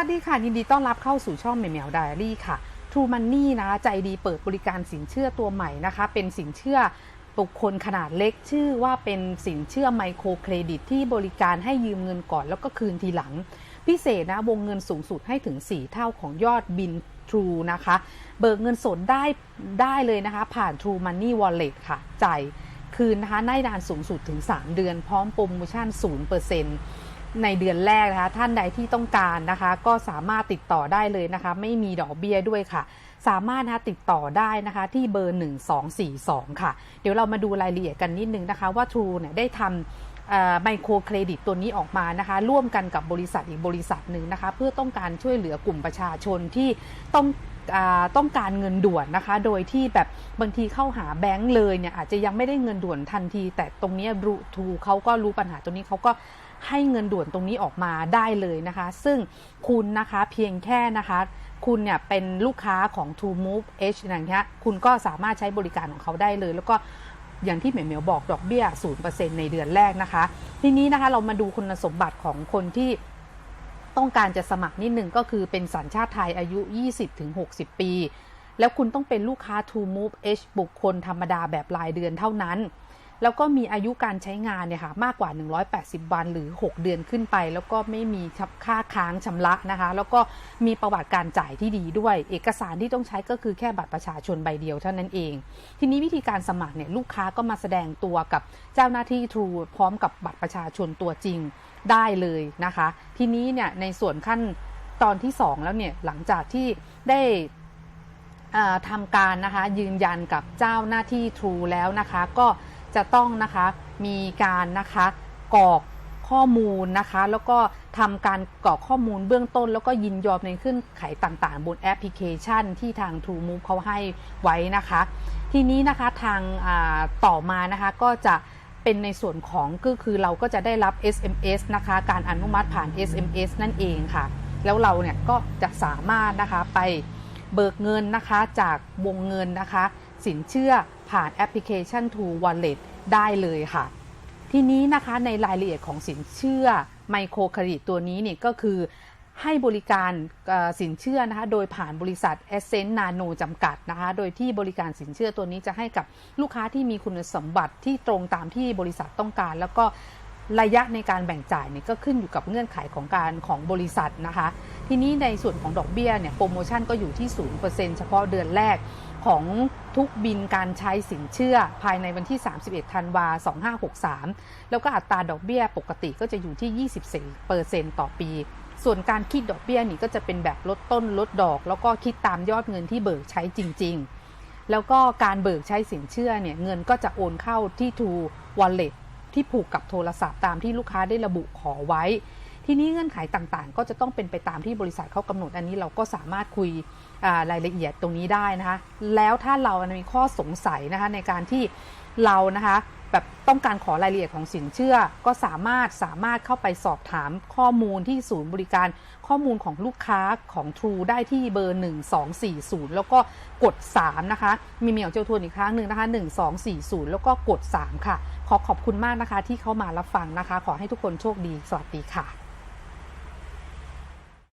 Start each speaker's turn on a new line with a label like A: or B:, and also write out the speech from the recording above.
A: วัสดีค่ะ ยินดีต้อนรับเข้าสู่ช่องเหมียวไดอารี่ค่ะ True Money นะใจดีเปิดบริการสินเชื่อตัวใหม่นะคะ เป็นสินเชื่อบุคคลขนาดเล็กชื่อว่าเป็นสินเชื่อไมโครเครดิตที่บริการให้ยืมเงินก่อนแล้วก็คืนทีหลัง พิเศษนะวงเงินสูงสุดให้ถึง 4 เท่าของยอดบิน True นะคะ เบิกเงินสดได้ได้เลยนะคะ ผ่าน True Money Wallet ค่ะจ่ายคืนนะคะได้นานสูงสุดถึง 3 เดือนพร้อมโปรโมชั่น 0% ในเดือนแรกนะคะ ท่านใดที่ต้องการนะคะ ก็สามารถติดต่อได้เลยนะคะ ไม่มีดอกเบี้ยด้วยค่ะ สามารถนะคะติดต่อได้นะคะที่เบอร์ 1242 ค่ะ เดี๋ยวเรามาดูรายละเอียดกันนิดนึงนะคะว่า True เนี่ยได้ทำไมโครเครดิตตัวนี้ออกมานะคะ ร่วมกันกับบริษัทอีกบริษัทหนึ่งนะคะ เพื่อต้องการช่วยเหลือกลุ่มประชาชนที่ต้อง ต้องการเงินด่วนนะคะ โดยที่แบบบางทีเข้าหาแบงก์เลยเนี่ยอาจจะยังไม่ได้เงินด่วนทันที แต่ตรงนี้รูทูเขาก็รู้ปัญหาตรงนี้เขาก็ให้เงินด่วนตรงนี้ออกมาได้เลยนะคะ ซึ่งคุณนะคะเพียงแค่นะคะคุณเนี่ยเป็นลูกค้าของ True Move H อย่างเงี้ยคุณก็สามารถใช้บริการของเขาได้เลย แล้วก็อย่างที่เหมียวเหมียวบอกดอกเบี้ย 0%ในเดือนแรกนะคะ ทีนี้นะคะเรามาดูคุณสมบัติของคนที่ ต้องการจะสมัครนิดหนึ่งก็คือเป็นสัญชาติไทยอายุ 20-60 ปี แล้วคุณต้องเป็นลูกค้า To Move H บุคคลธรรมดาแบบรายเดือนเท่านั้น แล้วก็มีอายุการใช้งานเนี่ยค่ะมากกว่า 180 วันหรือ 6 เดือนขึ้นไป แล้วก็ไม่มีค่าค้างชำระนะคะ แล้วก็มีประวัติการจ่ายที่ดีด้วย เอกสารที่ต้องใช้ก็คือแค่บัตรประชาชนใบเดียวเท่านั้นเอง ทีนี้วิธีการสมัครเนี่ยลูกค้าก็มาแสดงตัวกับเจ้าหน้าที่ True พร้อมกับบัตรประชาชนตัวจริงได้เลยนะคะ ทีนี้เนี่ยในส่วนขั้นตอนที่ 2 แล้วเนี่ยหลังจากที่ได้ทำการนะคะยืนยันกับเจ้าหน้าที่ True แล้วนะคะ ก็ จะต้องนะคะมีการนะคะกรอกข้อมูลนะคะ แล้วก็ทำการกรอกข้อมูลเบื้องต้น แล้วก็ยินยอมในขึ้นไขต่างๆ บนแอปพลิเคชันที่ทาง True Move เขาให้ไว้นะคะ ทีนี้นะคะทางต่อมานะคะก็จะเป็นในส่วนของก็คือเราก็จะได้รับ SMS นะคะ การอนุมัติผ่าน SMS นั่นเองค่ะ แล้วเราเนี่ยก็จะสามารถนะคะไปเบิกเงินนะคะจากวงเงินนะคะ สินเชื่อผ่านแอปพลิเคชัน True Wallet ได้เลยค่ะ ทีนี้นะคะในรายละเอียดของสินเชื่อไมโครเครดิตตัวนี้เนี่ยก็คือให้บริการสินเชื่อนะคะ โดยผ่านบริษัท a s c e n t Nano จำกัดนะคะ โดยที่บริการสินเชื่อตัวนี้จะให้กับลูกค้าที่มีคุณสมบัติที่ตรงตามที่บริษัทต้องการ แล้วก็ระยะในการแบ่งจ่ายเนี่ยก็ขึ้นอยู่กับเงื่อนไขของการของบริษัทนะคะ ทีนี้ในส่วนของดอกเบี้ยเนี่ยโปรโมชั่นก็อยู่ที่ 0%เฉพาะเดือนแรก ของทุกบินการใช้สินเชื่อภายในวันที่ 31 ธันวา 2563 แล้วก็อัตราดอกเบี้ยปกติก็จะอยู่ที่ 24%ต่อปี ส่วนการคิดดอกเบี้ยนี่ก็จะเป็นแบบลดต้นลดดอก แล้วก็คิดตามยอดเงินที่เบิกใช้จริง ๆ แล้วก็การเบิกใช้สินเชื่อเนี่ยเงินก็จะโอนเข้าที่ True Wallet ที่ผูกกับโทรศัพท์ตามที่ลูกค้าได้ระบุขอไว้ ทีนี้เงื่อนไขต่างๆ ก็จะต้องเป็นไปตามที่บริษัทเขากำหนดอันนี้เราก็สามารถคุยรายละเอียดตรงนี้ได้นะคะแล้วถ้าเรามีข้อสงสัยนะคะในการที่เรานะคะแบบต้องการขอรายละเอียดของสินเชื่อ ก็สามารถสามารถเข้าไปสอบถามข้อมูลที่ศูนย์บริการข้อมูลของลูกค้าของ True ได้ที่เบอร์ 1240 แล้วก็กด 3 นะคะ มีเมียวเจ้าทวนอีกครั้งหนึ่งนะคะ 1240 แล้วก็กด 3 ค่ะ ขอขอบคุณมากนะคะที่เข้ามารับฟังนะคะ ขอให้ทุกคนโชคดี สวัสดีค่ะ